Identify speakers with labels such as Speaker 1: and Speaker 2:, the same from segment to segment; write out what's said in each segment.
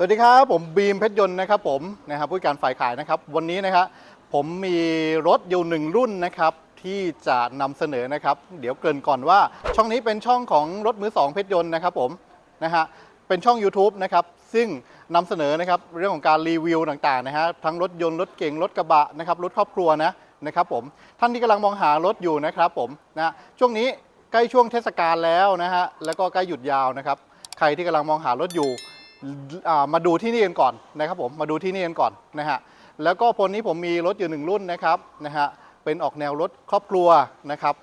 Speaker 1: สวัสดีครับ ผมบีมเพชรยนต์นะครับผมนะครับผู้การฝ่ายขายนะครับ วันนี้นะครับผมมีรถอยู่หนึ่งรุ่นนะครับที่จะนำเสนอนะครับ เดี๋ยวเกริ่นก่อนว่า ช่องนี้เป็นช่องของรถมือสองเพชรยนต์นะครับผมนะฮะเป็นช่อง YouTube นะครับซึ่งนำเสนอนะครับเรื่องของการรีวิวต่างๆนะฮะทั้งรถยนต์รถเก๋งรถกระบะนะครับรถครอบครัวนะนะครับผมท่านที่กำลังมองหารถอยู่นะครับผมนะช่วงนี้ใกล้ช่วงเทศกาลแล้วนะฮะแล้วก็ใกล้หยุดยาวนะครับใครที่กำลังมองหารถอยู่ มาดูที่นี่กันก่อนนะครับผมมาดูที่นี่กันก่อนนะฮะแล้วก็พลนี้ผมมีรถอยู่หนึ่งรุ่นนะครับนะฮะเป็นออกแนวรถครอบครัวนะครับ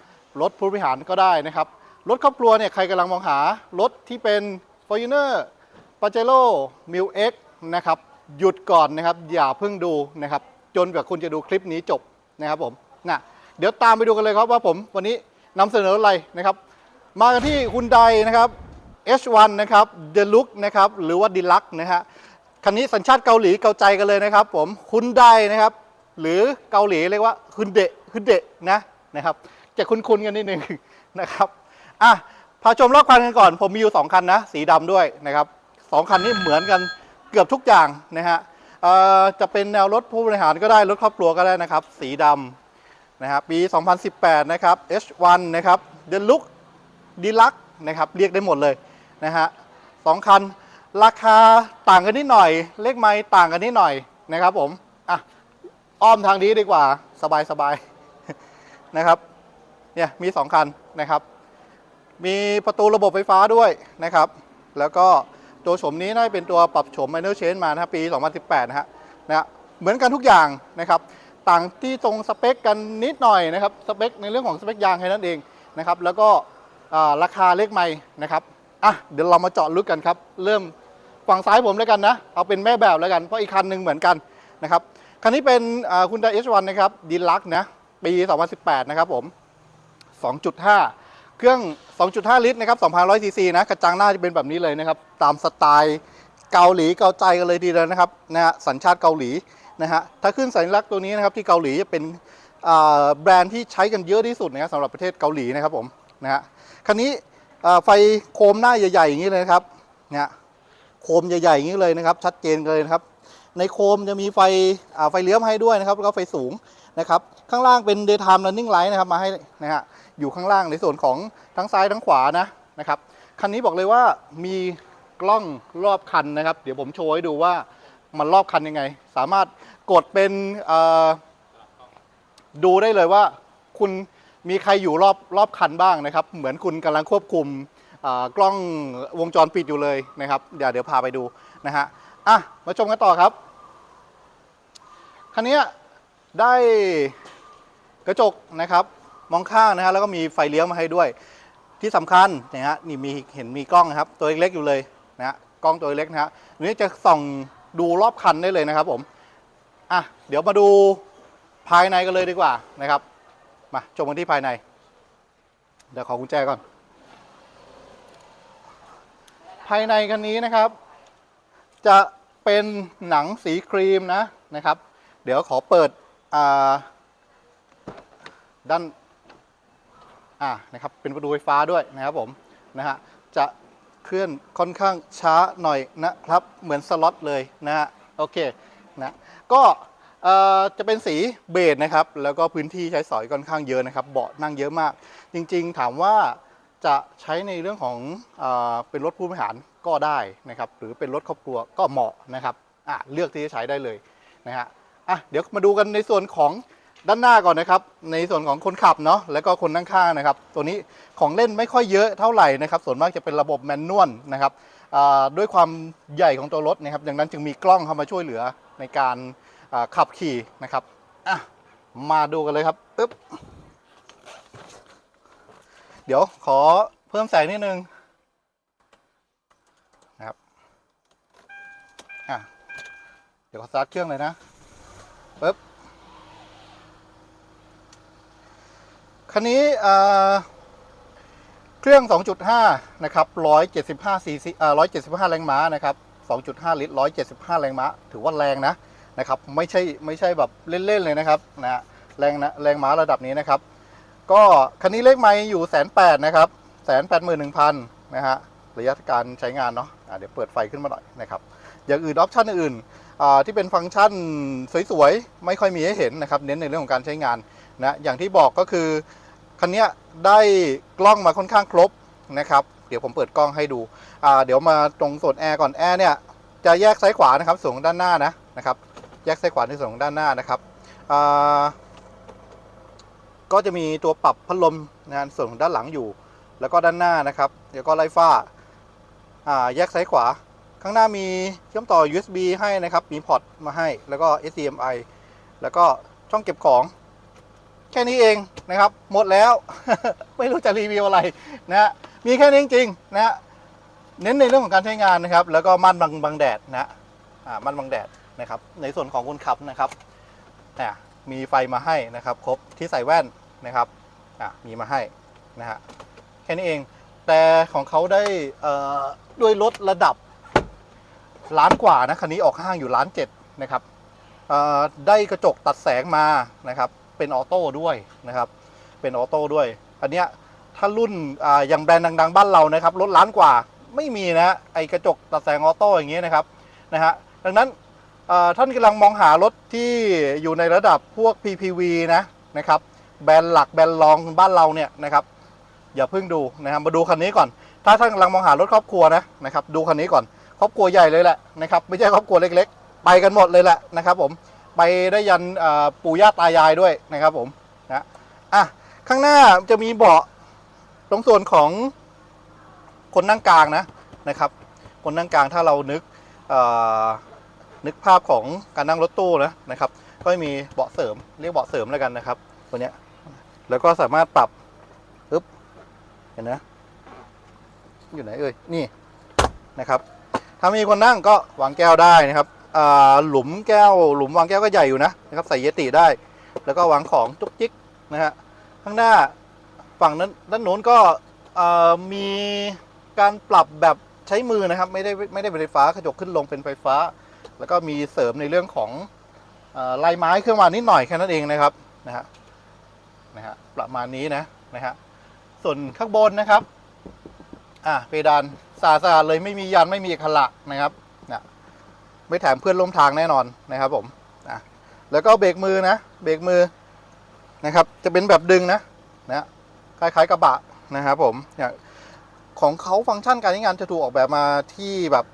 Speaker 1: รถผู้บริหารก็ได้นะครับรถครอบครัวเนี่ยใครกำลังมองหารถที่เป็น f o r t u n e r p a j e r o m i l X นะครับหยุดก่อนนะครับอย่าเพิ่งดูนะครับจนกว่าคุณจะดูคลิปนี้จบนะครับผมนะเดี๋ยวตามไปดูกันเลยครับว่าผมวันนี้นำเสนออะไรนะครับ มากันที่คุณไดนะครับ H1 นะครับ d e l u x นะครับหรือว่า d e l u x นะฮะคันนี้สัญชาติเกาหลีเกาใจกันเลยนะครับผมคุณไดนะครับ หรือเกาหลีเรียกว่าคุณเดะคุณเดะนะนะครับจะคุ้นๆกันนิดนึงนะครับอะพาชมรอบคันกันก่อน ผมมีอยู่ 2 คันนะ สีดำด้วยนะครับสองคันนี้เหมือนกันเกือบทุกอย่างนะฮะจะเป็นแนวรถผู้บริหารก็ได้ รถครอบครัวก็ได้นะครับ สีดำนะครับปี 2018 นะครับ H1 นะครับ Deluxe ดีลักนะครับ เรียกได้หมดเลย นะฮะสองคันราคาต่างกันนิดหน่อย เลขไม้ต่างกันนิดหน่อยนะครับผมอะอ้อมทางนี้ดีกว่าสบายสบายๆนะครับเนี่ยมีสองคันนะครับ มีประตูระบบไฟฟ้าด้วยนะครับ แล้วก็ตัวโฉมนี้น่าจะเป็นตัวปรับโฉม minor change มานะครับปี 2018 นะฮะนะเหมือนกันทุกอย่างนะครับ ต่างที่ตรงสเปคกันนิดหน่อยนะครับ สเปคในเรื่องของสเปคยางแค่นั้นเองนะครับ แล้วก็ราคาเลขไม่นะครับ อะเดี๋ยวเรามาเจาะลึกกันครับ เริ่มฝั่งซ้ายผมแล้วกันนะ เอาเป็นแม่แบบแล้วกัน เพราะอีกคันหนึ่งเหมือนกันนะครับ คันนี้เป็นคุณไดเอชวันนะครับดีลักนะ ปี 2018 นะครับผม 2.5 เครื่อง 2.5 ลิตรนะครับ2,100ซีซีนะ กระจังหน้าจะเป็นแบบนี้เลยนะครับ ตามสไตล์เกาหลีเกาใจกันเลยทีเดียวนะครับนะฮะสัญชาติเกาหลีนะฮะ ถ้าขึ้นสัญลักษณ์ตัวนี้นะครับที่เกาหลีจะเป็นแบรนด์ที่ใช้กันเยอะที่สุดนะครับสำหรับประเทศเกาหลีนะครับผมนะฮะ คันนี้ ไฟโคมหน้าใหญ่ๆอย่างนี้เลยนะครับเนี่ยโคมใหญ่ๆอย่างนี้เลยนะครับ ชัดเจนเลยนะครับ ในโคมจะมีไฟไฟเลี้ยวมให้ด้วยนะครับแล้วก็ไฟสูงนะครับ ข้างล่างเป็น daytime running light นะครับมาให้นะฮะอยู่ข้างล่างในส่วนของทั้งซ้ายทั้งขวานะนะครับคันนี้บอกเลยว่ามีกล้องรอบคันนะครับ เดี๋ยวผมโชว์ให้ดูว่ามันรอบคันยังไง สามารถกดเป็นดูได้เลยว่าคุณ มีใครอยู่รอบรอบคันบ้างนะครับ เหมือนคุณกำลังควบคุมกล้องวงจรปิดอยู่เลยนะครับ เดี๋ยวเดี๋ยวพาไปดูนะฮะอะมาชมกันต่อครับคันนี้ได้กระจกนะครับมองข้างนะฮะแล้วก็มีไฟเลี้ยวมาให้ด้วย ที่สำคัญนะฮะนี่มีเห็นมีกล้องนะครับ ตัวเล็กๆอยู่เลยนะฮะกล้องตัวเล็กนะฮะนนี้จะส่องดูรอบคันได้เลยนะครับผมอะเดี๋ยวมาดูภายในกันเลยดีกว่านะครับ มาชมกันที่ภายใน เดี๋ยวขอกุญแจก่อน ภายในคันนี้นะครับ จะเป็นหนังสีครีมนะนะครับ เดี๋ยวขอเปิดด้านอ่านะครับเป็นประตูไฟฟ้าด้วยนะครับผมนะฮะจะเคลื่อนค่อนข้างช้าหน่อยนะครับ เหมือนสล็อตเลยนะฮะโอเคนะก็ จะเป็นสีเบจนะครับ แล้วก็พื้นที่ใช้สอยค่อนข้างเยอะนะครับ เบาะนั่งเยอะมาก จริงๆ ถามว่าจะใช้ในเรื่องของเอเป็นรถผู้บริหารก็ได้นะครับ หรือเป็นรถครอบครัวก็เหมาะนะครับอะเลือกที่จะใช้ได้เลยนะฮะอะเดี๋ยวมาดูกันในส่วนของด้านหน้าก่อนนะครับ ในส่วนของคนขับเนาะแล้วก็คนนั่งข้างนะครับ ตัวนี้ของเล่นไม่ค่อยเยอะเท่าไหร่นะครับ ส่วนมากจะเป็นระบบแมนนวลนะครับด้วยความใหญ่ของตัวรถนะครับดังนั้นจึงมีกล้องเข้ามาช่วยเหลือในการ ขับขี่นะครับมาดูกันเลยครับปึ๊บเดี๋ยวขอเพิ่มแสงนิดนึงนะครับอะเดี๋ยวขอสตาร์ทเครื่องเลยนะปึ๊บคันนี้เอ่อเครื่อง 2.5 นะครับ 175ซีซีเอ่อ175 แรงม้านะครับ 2.5 ลิตร 175 แรงม้า ถือว่าแรงนะ นะครับไม่ใช่ไม่ใช่แบบเล่นๆเลยนะครับนะฮะแรงนะแรงม้าระดับนี้นะครับ ก็คันนี้เลขไม้อยู่แสนแปดนะครับแสนแปดหมื่นหนึ่งพันนะฮะระยะการใช้งานเนาะะเดี๋ยวเปิดไฟขึ้นมาหน่อยนะครับอย่างอื่นออปชันอื่นอ่าที่เป็นฟังก์ชันสวยๆ ไม่ค่อยมีให้เห็นนะครับ เน้นในเรื่องของการใช้งานนะอย่างที่บอกก็คือคันนี้ได้กล้องมาค่อนข้างครบนะครับ เดี๋ยวผมเปิดกล้องให้ดูอ่าเดี๋ยวมาตรงส่วนแอร์ก่อนแอร์เนี่ยจะแยกซ้ายขวานะครับส่วนของด้านหน้านะนะครับ แยกซ้ายขวาในส่วนของด้านหน้านะครับก็จะมีตัวปรับพัดลมนะส่วนของด้านหลังอยู่ แล้วก็ด้านหน้านะครับเดี๋ยวก็ไล่ฟ้าแยกซ้ายขวา ข้างหน้ามีเชื่อมต่อ USB ให้นะครับ มีพอร์ตมาให้แล้วก็ HDMI แล้วก็ช่องเก็บของ แค่นี้เองนะครับ หมดแล้ว ไม่รู้จะรีวิวอะไรนะฮะมีแค่นี้จริงๆนะฮะเน้นในเรื่องของการใช้งานนะครับ แล้วก็ม่านบังบังแดดนะฮะอ่าม่านบังแดด นะครับ ในส่วนของคนขับนะครับมีไฟมาให้นะครับครบที่ใส่แว่นนะครับมีมาให้นะฮะแค่นี้เอง แต่ของเขาได้ด้วยรถระดับล้านกว่านะคันนี้ออกห้างอยู่ล้านเจ็ดนะครับได้กระจกตัดแสงมานะครับ เป็นออโต้ด้วยนะครับ เป็นออโต้ด้วย อันเนี้ยถ้ารุ่นออย่างแบรนด์ดัง ๆ บ้านเรานะครับรถล้านกว่าไม่มีนะไอกระจกตัดแสงออโต้อย่างเงี้ยนะครับนะฮะดังนั้น ท่านกำลังมองหารถที่อยู่ในระดับพวก PPV นะนะครับแบรนด์หลักแบรนด์รองบ้านเราเนี่ยนะครับอย่าเพิ่งดูนะครับมาดูคันนี้ก่อน ถ้าท่านกำลังมองหารถครอบครัวนะนะครับดูคันนี้ก่อน ครอบครัวใหญ่เลยแหละนะครับไม่ใช่ครอบครัวเล็ก ๆ ไปกันหมดเลยแหละนะครับผมไปได้ยันปู่ย่าตายายด้วยนะครับผมนะอะข้างหน้าจะมีเบาะตรงส่วนของคนนั่งกลางนะนะครับ คนนั่งกลางถ้าเรานึกอ่อ นึกภาพของการนั่งรถตู้นะนะครับ ก็มีเบาะเสริมเรียกเบาะเสริมแล้วกันนะครับ ตัวเนี้ยแล้วก็สามารถปรับปึ๊บเห็นนะอยู่ไหนเอ่ยนี่นะครับ ถ้ามีคนนั่งก็วางแก้วได้นะครับหลุมแก้ว หลุมวางแก้วก็ใหญ่อยู่นะนะครับใส่เยติได้ แล้วก็วางของจุกจิกนะฮะข้างหน้าฝั่งนั้นด้านโน้นก็มีการปรับแบบใช้มือนะครับ ไม่ได้ไม่ได้เป็นไฟฟ้ากระจกขึ้นลงเป็นไฟฟ้า แล้วก็มีเสริมในเรื่องของลายไม้เครื่องวานนิดหน่อยแค่นั้นเองนะครับนะฮะนะฮะประมาณนี้นะนะฮะส่วนข้างบนนะครับอะเพดานสะอาดๆเลยไม่มียันไม่มีขระนะครับนะไม่แถมเพื่อนร่วมทางแน่นอนนะครับผมนะแล้วก็เบรกมือนะเบรกมือนะครับ จะเป็นแบบดึงนะนะคล้ายๆกระบะนะครับผมเนี่ยของเขาฟังก์ชันการใช้งานจะถูกออกแบบมาที่แบบ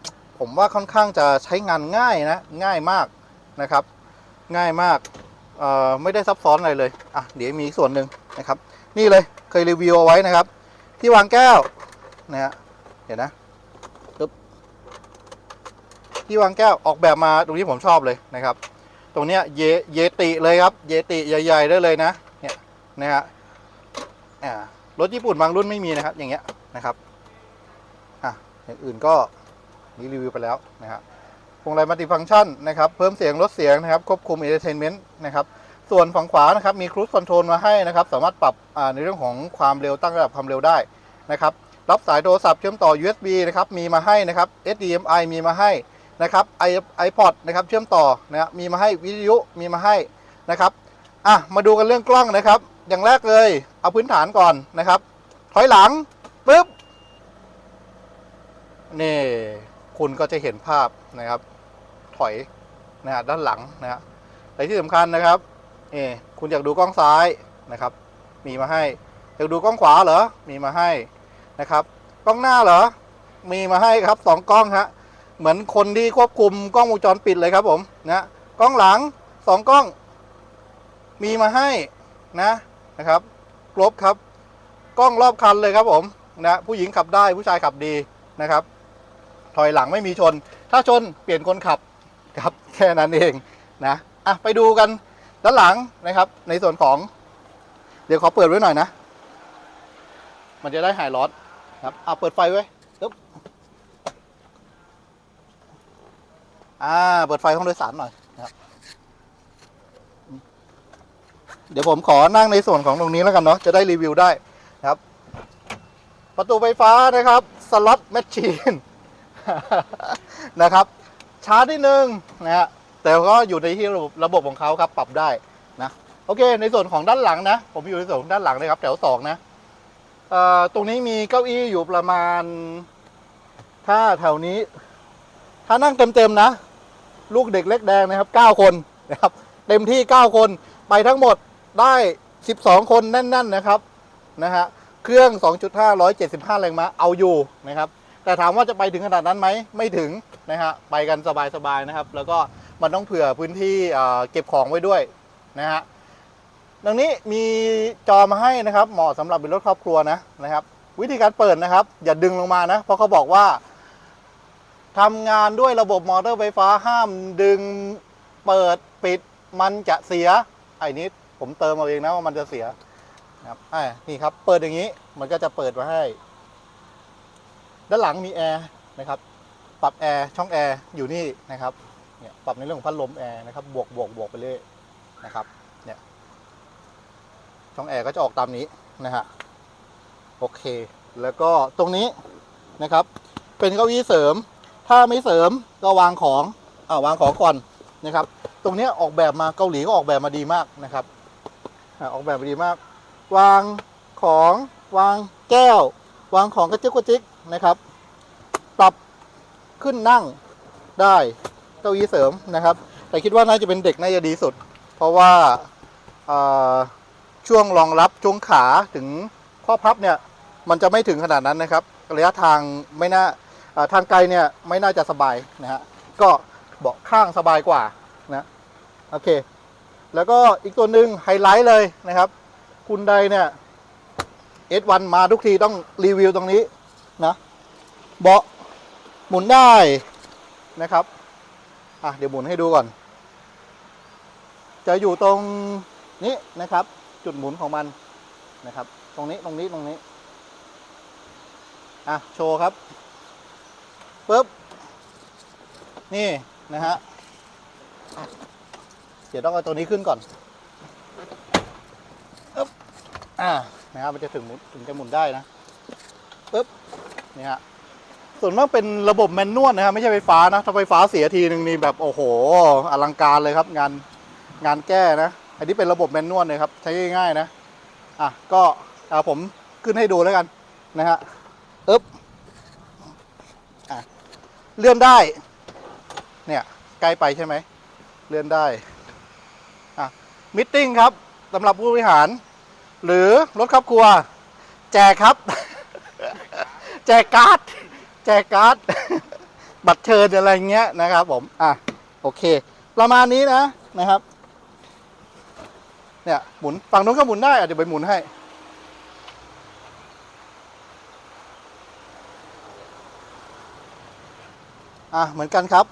Speaker 1: ผมว่าค่อนข้างจะใช้งานง่ายนะ ง่ายมากนะครับ ง่ายมากไม่ได้ซับซ้อนอะไรเลยอะเดี๋ยวมีอีกส่วนหนึ่งนะครับ นี่เลยเคยรีวิวเอาไว้นะครับ ที่วางแก้วนะฮะเห็นนะปึ๊บที่วางแก้วออกแบบมาตรงนี้ผมชอบเลยนะครับ ตรงเนี้ยเยเยติเลยครับ เยติใหญ่ ๆ ได้เลยนะเนี่ยนะฮะอ่ารถญี่ปุ่นบางรุ่นไม่มีนะครับ อย่างเงี้ยนะครับอะอย่างอื่นก็ นี่รีวิวไปแล้วนะฮะพวงมาลัยมัลติฟังก์ชันนะครับ เพิ่มเสียงลดเสียงนะครับ ควบคุมเอเตอร์เทนเมนต์นะครับ ส่วนฝั่งขวานะครับ มีครู i คอนโทรลมาให้นะครับ สามารถปรับในเรื่องของความเร็วตั้งระดับความเร็วได้นะครับ รับสายโทรศัพท์เชื่อมต่อ USB นะครับ มีมาให้นะครับ HDMI มีมาให้นะครับ iPod นะครับ เชื่อมต่อนะครับมีมาให้วิทยุ มีมาให้นะครับอะมาดูกันเรื่องกล้องนะครับ อย่างแรกเลย เอาพื้นฐานก่อนนะครับ ถอยหลังปุ๊บนี่ คุณก็จะเห็นภาพนะครับถอยนะฮะด้านหลังนะฮะแต่ที่สำคัญนะครับนี่คุณอยากดูกล้องซ้ายนะครับ มีมาให้อยากดูกล้องขวาเหรอมีมาให้นะครับกล้องหน้าเหรอมีมาให้ครับสองกล้องฮะเหมือนคนที่ควบคุมกล้องวงจรปิดเลยครับผมนะกล้องหลังสองกล้อง มีมาให้นะนะครับครบครับ กล้องรอบคันเลยครับผมนะผู้หญิงขับได้ผู้ชายขับดีนะครับ ถอยหลังไม่มีชน ถ้าชนเปลี่ยนคนขับครับแค่นั้นเองนะอะไปดูกันด้านหลังนะครับ ในส่วนของ เดี๋ยวขอเปิดไว้หน่อยนะ มันจะได้หายร้อนครับเอาเปิดไฟไว้ปึ๊บอ่าเปิดไฟห้องโดยสารหน่อยนะครับเดี๋ยวผมขอนั่งในส่วนของตรงนี้แล้วกันเนาะจะได้รีวิวได้นะครับ ประตูไฟฟ้านะครับ สล็อตแมชชีน นะครับชาร์จนิดนึงนะฮะแต่ก็อยู่ในที่ระบบระบบของเขาครับปรับได้นะโอเค ในส่วนของด้านหลังนะ ผมอยู่ในส่วนของด้านหลังนะครับ แถวสองนะเอ่อตรงนี้มีเก้าอี้อยู่ประมาณ ถ้าแถวนี้ ถ้านั่งเต็มๆนะ ลูกเด็กเล็กแดงนะครับ9คนนะครับเต็มที่9คนไปทั้งหมดได้12คนแน่น ๆ นะครับนะฮะเครื่อง 2.5 175 แรงม้าเอาอยู่นะครับ แต่ถามว่าจะไปถึงขนาดนั้นไหมไม่ถึงนะฮะไปกันสบายๆนะครับ แล้วก็มันต้องเผื่อพื้นที่เก็บของไว้ด้วยนะฮะดังนี้มีจอมาให้นะครับ เหมาะสำหรับเป็นรถครอบครัวนะนะครับ วิธีการเปิดนะครับ อย่าดึงลงมานะ เพราะเขาบอกว่าทำงานด้วยระบบมอเตอร์ไฟฟ้าห้ามดึงเปิดปิดมันจะเสียไอ้นี้ผมเติมเอาเองนะว่ามันจะเสียนะครับอ่านี่ครับ เปิดอย่างนี้มันก็จะเปิดมาให้ ด้านหลังมีแอร์นะครับ ปรับแอร์ช่องแอร์อยู่นี่นะครับเนี่ยปรับในเรื่องของพัดลมแอร์นะครับบวกบวกบวกไปเรื่อยนะครับเนี่ยช่องแอร์ก็จะออกตามนี้นะฮะโอเค แล้วก็ตรงนี้นะครับ เป็นเก้าอี้เสริม ถ้าไม่เสริมก็วางของอ่าวางของก่อนนะครับ ตรงนี้ออกแบบมาเกาหลีก็ออกแบบมาดีมากนะครับอออกแบบมาดีมาก วางของวางแก้ว วางของกระจิกกระจิก นะครับ ปรับขึ้นนั่งได้เก้าอี้เสริมนะครับ แต่คิดว่าน่าจะเป็นเด็กน่าจะดีสุด เพราะว่าช่วงรองรับช่วงขาถึงข้อพับเนี่ยมันจะไม่ถึงขนาดนั้นนะครับระยะทางไม่น่าทางไกลเนี่ยไม่น่าจะสบายนะฮะก็เบาะข้างสบายกว่านะโอเค แล้วก็อีกตัวหนึ่งไฮไลท์เลยนะครับคุณใดเนี่ย S1 มาทุกทีต้องรีวิวตรงนี้ นะเบาะหมุนได้นะครับอะเดี๋ยวหมุนให้ดูก่อน จะอยู่ตรงนี้นะครับ จุดหมุนของมันนะครับ ตรงนี้ตรงนี้ตรงนี้อะโชว์ครับปุ๊บนี่นะฮะเดี๋ยวต้องเอาตัวนี้ขึ้นก่อนปึ๊บอ่านะครับมันจะถึงถึงจะหมุนได้นะปุ๊บ นี่ฮะส่วนมากเป็นระบบแมนนวลนะครับไม่ใช่ไฟฟ้านะถ้าไฟฟ้าเสียทีหนึ่งนี่แบบโอ้โห อลังการเลยครับ งานงานแก้นะ อันนี้เป็นระบบแมนนวลเลยครับใช้ง่ายๆนะอะก็เอาผมขึ้นให้ดูแล้วกันนะฮะอึ๊บอะเลื่อนได้ เนี่ยใกล้ไปใช่ไหมเลื่อนได้อะมิทติ้งครับสำหรับผู้บริหาร หรือรถครอบครัว แจกครับ แจกการ์ดแจกการ์ดบัตรเชิญอะไรเงี้ยนะครับ ผม อะ โอเค ประมาณนี้นะนะครับ เนี่ยหมุนฝั่งนู้นก็หมุนได้อะเดี๋ยวไปหมุนให้ อะ เหมือนกันครับ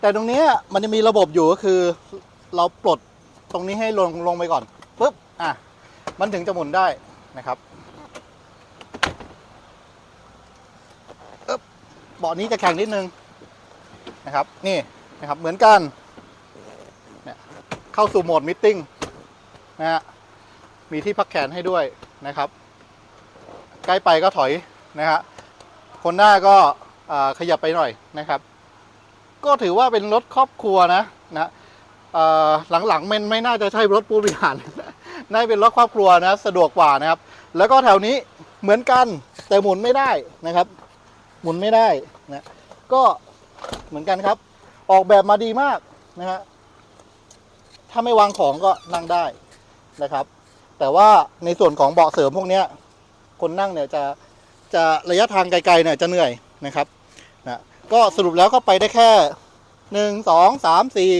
Speaker 1: แต่ตรงนี้มันจะมีระบบอยู่ก็คือ เราปลดตรงนี้ให้ลงลงไปก่อนปุ๊บอะ มันถึงจะหมุนได้นะครับอึ๊บเบาะนี้จะแข็งนิดนึงนะครับ นี่นะครับเหมือนกันเนี่ยเข้าสู่โหมดมิทติ้งนะฮะมีที่พักแขนให้ด้วยนะครับ ใกล้ไปก็ถอยนะฮะคนหน้าก็ขยับไปหน่อยนะครับ ก็ถือว่าเป็นรถครอบครัวนะนะหลังๆมันไม่น่าจะใช่รถผู้บริหารน่าเป็นรถครอบครัวนะ สะดวกกว่านะครับ แล้วก็แถวนี้เหมือนกันแต่หมุนไม่ได้นะครับ หมุนไม่ได้นะก็เหมือนกันครับ ออกแบบมาดีมากนะฮะถ้าไม่วางของก็นั่งได้นะครับ แต่ว่าในส่วนของเบาะเสริมพวกนี้คนนั่งเนี่ยจะจะระยะทางไกลๆเนี่ยจะเหนื่อยนะครับนะก็สรุปแล้วก็ไปได้แค่หนึ่งสองสามสี่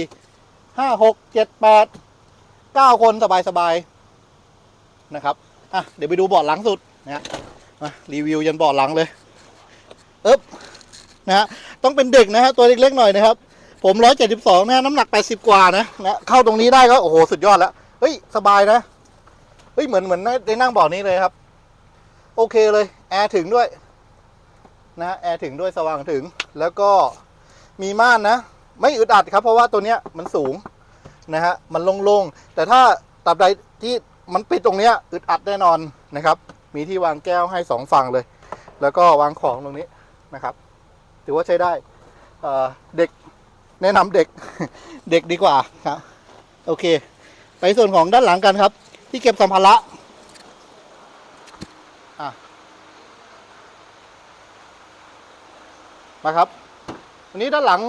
Speaker 1: ห้าหกเจ็ดแปดเก้าคนสบายๆนะครับอะเดี๋ยวไปดูเบาะหลังสุดนะฮะมารีวิวยันเบาะหลังเลย เอ๊บนะฮะต้องเป็นเด็กนะฮะตัวเล็กๆหน่อยนะครับ ผมร้อยเจ็ดสิบสองนะฮะน้ำหนักแปดสิบกว่านะนะเข้าตรงนี้ได้ก็โอ้โหสุดยอดแล้วเฮ้ยสบายนะเฮ้ยเหมือนเหมือนได้นั่งเบาะนี้เลยครับ โอเคเลยแอร์ถึงด้วยนะแอร์ถึงด้วยสว่างถึงแล้วก็มีม่านนะ ไม่อึดอัดครับ เพราะว่าตัวเนี้ยมันสูงนะฮะมันโล่งๆแต่ถ้าตราบใดที่มันปิดตรงเนี้ยอึดอัดแน่นอนนะครับ มีที่วางแก้วให้สองฝั่งเลย แล้วก็วางของตรงนี้ นะครับ ถือว่าใช้ได้เเด็กแนะนำเด็กเด็กดีกว่าครับ โอเค ไปส่วนของด้านหลังกันครับ ที่เก็บสัมภาระอะมาครับวันนี้ด้านหลัง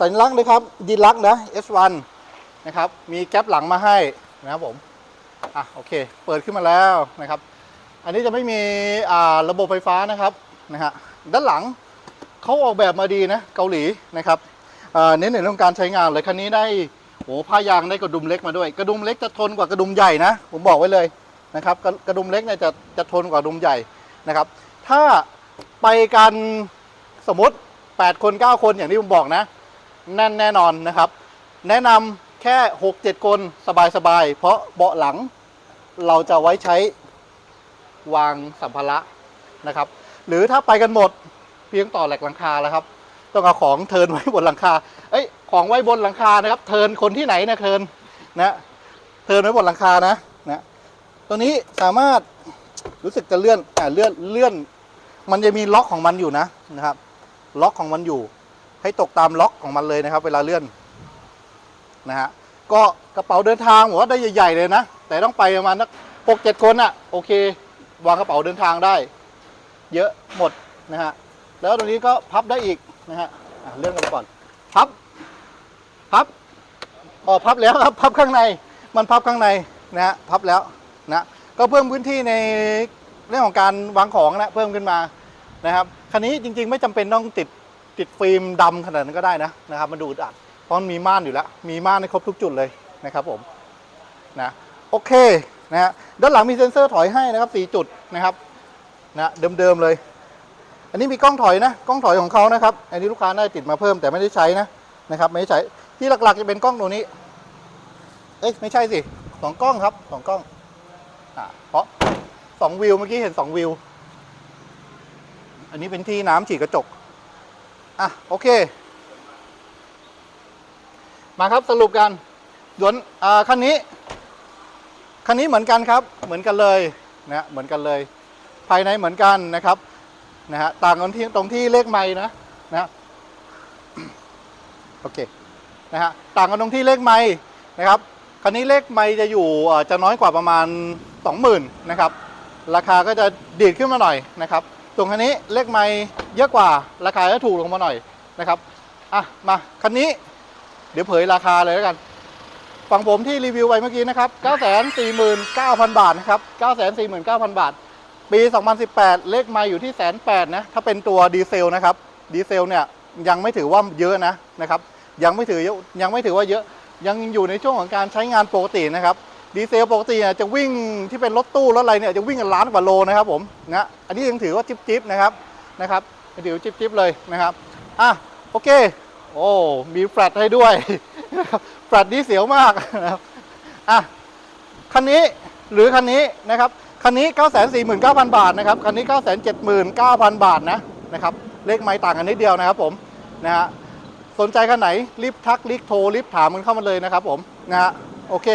Speaker 1: สัญลักษณ์นะครับดีลักนะ S1 นะครับ มีแก๊ปหลังมาให้นะครับผมอะโอเค เปิดขึ้นมาแล้วนะครับ อันนี้จะไม่มีอ่าระบบไฟฟ้านะครับนะฮะ ด้านหลังเขาออกแบบมาดีนะเกาหลีนะครับเน้นในเรื่องการใช้งานเลยคันนี้ได้โอ้ผ้ายางได้กระดุมเล็กมาด้วย กระดุมเล็กจะทนกว่ากระดุมใหญ่นะผมบอกไว้เลยนะครับกระกระดุมเล็กเนี่ยจะจะทนกว่ากระดุมใหญ่นะครับ ถ้าไปกันสมมติ 8 คน 9 คนอย่างที่ผมบอกนะแน่นแน่นอนนะครับ แนะนำแค่ 6-7 คนสบายๆ เพราะเบาะหลังเราจะไว้ใช้วางสัมภาระนะครับ หรือถ้าไปกันหมดเพียงต่อแหลกหลังคาแล้วครับ ต้องเอาของเทินไว้บนหลังคาเอ้ยของไว้บนหลังคานะครับ เทินคนที่ไหนนะเทินนะเทินไว้บนหลังคานะนะตัวนี้สามารถรู้สึกจะเลื่อนอ่าเลื่อนเลื่อน มันจะมีล็อกของมันอยู่นะนะครับ ล็อกของมันอยู่ ให้ตกตามล็อกของมันเลยนะครับ เวลาเลื่อนนะฮะก็กระเป๋าเดินทางผมว่าได้ใหญ่ๆเลยนะ แต่ต้องไปประมาณนักหกเจ็ดคนอะ่ะโอเค วางกระเป๋าเดินทางได้ เยอะหมดนะฮะแล้วตรงนี้ก็พับได้อีกนะฮะเลื่อนกันก่อนพับพับอ๋อพับแล้วครับพับข้างในมันพับข้างในนะฮะพับแล้วนะก็เพิ่มพื้นที่ในเรื่องของการวางของนะเพิ่มขึ้นมานะครับคันนี้จริงๆ ไม่จำเป็นต้องติดติดฟิล์มดำขนาดนั้นก็ได้นะนะครับมันดูดอัดเพราะมันมีม่านอยู่แล้ว มีม่านในครบทุกจุดเลยนะครับผมนะโอเคนะฮะด้านหลังมีเซ็นเซอร์ถอยให้นะครับ4จุดนะครับ นะเดิมๆเลย อันนี้มีกล้องถอยนะกล้องถอยของเขานะครับ อันนี้ลูกค้าได้ติดมาเพิ่มแต่ไม่ได้ใช้นะนะครับ ไม่ได้ใช้ที่หลักๆจะเป็นกล้องตัวนี้ เอ้ยไม่ใช่สิสองกล้องครับสองกล้องอ่าเพราะสองวิวเมื่อกี้เห็นสองวิว อันนี้เป็นที่น้ำฉีดกระจกอะโอเค มาครับสรุปกันยนต์อ่าคันนี้ คันนี้เหมือนกันครับ เหมือนกันเลยนะเหมือนกันเลย ภายในเหมือนกันนะครับนะฮะต่างกันที่ตรงที่เลขไม้นะนะโอเคนะฮะต่างกันตรงที่เลขไม้นะครับคันนี้เลขไม้จะอยู่อ่อจะน้อยกว่าประมาณ 20,000นะครับราคาก็จะดีดขึ้นมาหน่อยนะครับส่วนคันนี้เลขไม้เยอะกว่าราคาก็ถูกลงมาหน่อยนะครับอะมาคันนี้เดี๋ยวเผยราคาเลยแล้วกันฝั่งผมที่รีวิวไปเมื่อกี้นะครับ 949,000 บาทนะครับ 949,000 บาท ปี 2018 เลขไมาอยู่ที่แสนแปดนะ ถ้าเป็นตัวดีเซลนะครับ ดีเซลเนี่ยยังไม่ถือว่าเยอะนะนะครับ ยังไม่ถือยังไม่ถือว่าเยอะ ยังอยู่ในช่วงของการใช้งานปกตินะครับ ดีเซลปกติเนี่ยจะวิ่งที่เป็นรถตู้รถอะไรเนี่ยจะวิ่งกันล้านกว่าโลนะครับผมนะ อันนี้ยังถือว่าจิ๊บจิบนะครับนะครับยังถือว่าจิ๊บจิ๊บเลยนะครับอะโอเค โอ้ มีแฟลตให้ด้วยนะครับ แฟลตนี้เสียวมากนะครับ อะ คันนี้หรือคันนี้นะครับ คันนี้ 949,000 บาทนะครับ คันนี้ 979,000 บาทนะนะครับ เลขไม่ต่างกันนิดเดียวนะครับผมนะฮะ สนใจคันไหนรีบทักรีบโทรรีบถามมันเข้ามาเลยนะครับผมนะฮะโอเค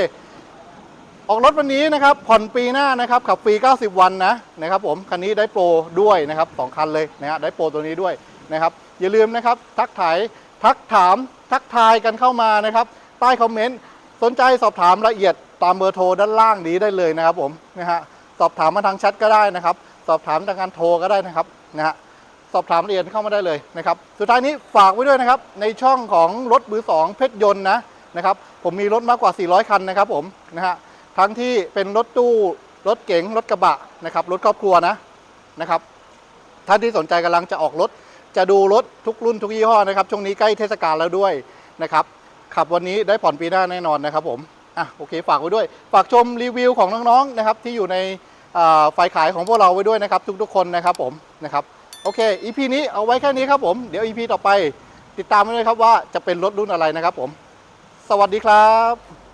Speaker 1: ออกรถวันนี้นะครับ ผ่อนปีหน้านะครับ ขับฟรี 90 วันนะนะครับผม คันนี้ได้โปรด้วยนะครับสองคันเลยนะฮะ ได้โปรตัวนี้ด้วยนะครับ อย่าลืมนะครับทักถ่ายทักถามทักทายกันเข้ามานะครับ ใต้คอมเมนต์ สนใจสอบถามละเอียดตามเบอร์โทรด้านล่างนี้ได้เลยนะครับผมนะฮะ สอบถามมาทางแชทก็ได้นะครับ สอบถามทางการโทรก็ได้นะครับนะฮะสอบถามละเอียดเข้ามาได้เลยนะครับ สุดท้ายนี้ฝากไว้ด้วยนะครับ ในช่องของรถมือสองเพชรยนต์นะนะครับ ผมมีรถมากกว่า 400 คันนะครับผมนะฮะทั้งที่เป็นรถตู้รถเก๋งรถกระบะนะครับรถครอบครัวนะนะครับท่านที่สนใจกำลังจะออกรถ จะดูรถทุกรุ่นทุกยี่ห้อนะครับช่วงนี้ใกล้เทศกาลแล้วด้วยนะครับขับวันนี้ได้ผ่อนปีหน้าแน่นอนนะครับผม อะโอเคฝากไว้ด้วย ฝากชมรีวิวของน้องๆนะครับที่อยู่ในฝ่ายขายของพวกเราไว้ด้วยนะครับ ทุกๆคนนะครับผมนะครับโอเค EP นี้เอาไว้แค่นี้ครับผม เดี๋ยว EP ต่อไป ติดตามไว้เลยครับว่าจะเป็นรถรุ่นอะไรนะครับผม สวัสดีครับ